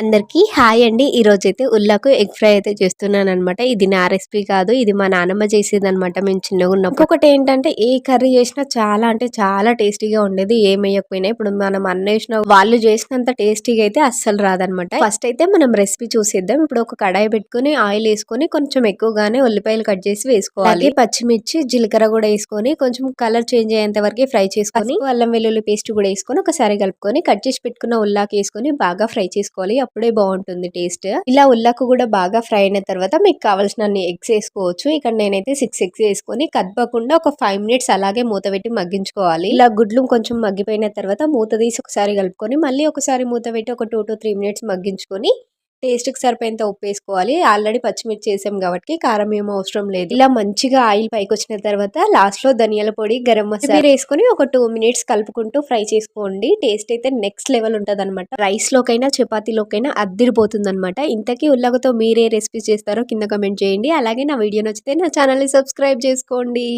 అందరికీ హాయ్ అండి. ఈ రోజు అయితే ఉల్లాకు ఎగ్ ఫ్రై అయితే చేస్తున్నాను అనమాట ఇది నా రెసిపీ కాదు. ఇది మా నానమ్మ చేసేది అనమాట మేము చిన్నగా ఉన్నప్పుడు. ఒకటి ఏంటంటే ఏ కర్రీ చేసినా చాలా అంటే చాలా టేస్టీగా ఉండేది. ఏం ఇప్పుడు మనం అన్న వేసిన వాళ్ళు చేసినంత టేస్టీగా అయితే అస్సలు రాదనమాట ఫస్ట్ అయితే మనం రెసిపీ చూసేద్దాం. ఇప్పుడు ఒక కడాయి పెట్టుకొని ఆయిల్ వేసుకొని కొంచెం ఎక్కువగానే ఉల్లిపాయలు కట్ చేసి వేసుకోవాలి. పచ్చిమిర్చి జీలకర్ర కూడా వేసుకొని కొంచెం కలర్ చేంజ్ అయ్యేంత వరకు ఫ్రై చేసుకొని అల్లం వెల్లుల్లి పేస్ట్ కూడా వేసుకొని ఒకసారి కలుపుకొని కట్ చేసి పెట్టుకున్న ఉల్లాకి వేసుకొని బాగా ఫ్రై చేసుకోవాలి. అప్పుడే బాగుంటుంది టేస్ట్. ఇలా ఉల్లాకు కూడా బాగా ఫ్రై అయిన తర్వాత మీకు కావాల్సిన ఎగ్స్ వేసుకోవచ్చు. ఇక్కడ నేనైతే సిక్స్ ఎగ్స్ వేసుకొని కదపకుండా ఒక ఫైవ్ మినిట్స్ అలాగే మూత పెట్టి మగ్గించుకోవాలి. ఇలా గుడ్లు కొంచెం మగ్గిపోయిన తర్వాత మూత తీసి ఒకసారి కలుపుకొని మళ్ళీ ఒకసారి మూత పెట్టి ఒక టూ టు త్రీ మినిట్స్ మగ్గించుకొని టేస్ట్కి సరిపోయేంత ఉప్పు వేసుకోవాలి ఆల్రెడీ పచ్చిమిర్చి వేసాం కాబట్టి కారం ఏమో అవసరం లేదు. ఇలా మంచిగా ఆయిల్ పైకి వచ్చిన తర్వాత లాస్ట్లో ధనియాల పొడి గరం మసాలా వేసుకొని ఒక టూ మినిట్స్ కలుపుకుంటూ ఫ్రై చేసుకోండి. టేస్ట్ అయితే నెక్స్ట్ లెవెల్ ఉంటుంది అనమాట రైస్లోకైనా చపాతీలోకైనా అద్దిరిపోతుంది అనమాట ఇంతకీ ఉల్లగతో మీరే రెసిపీ చేస్తారో కింద కమెంట్ చేయండి. అలాగే నా వీడియో నచ్చితే నా ఛానల్ని సబ్స్క్రైబ్ చేసుకోండి.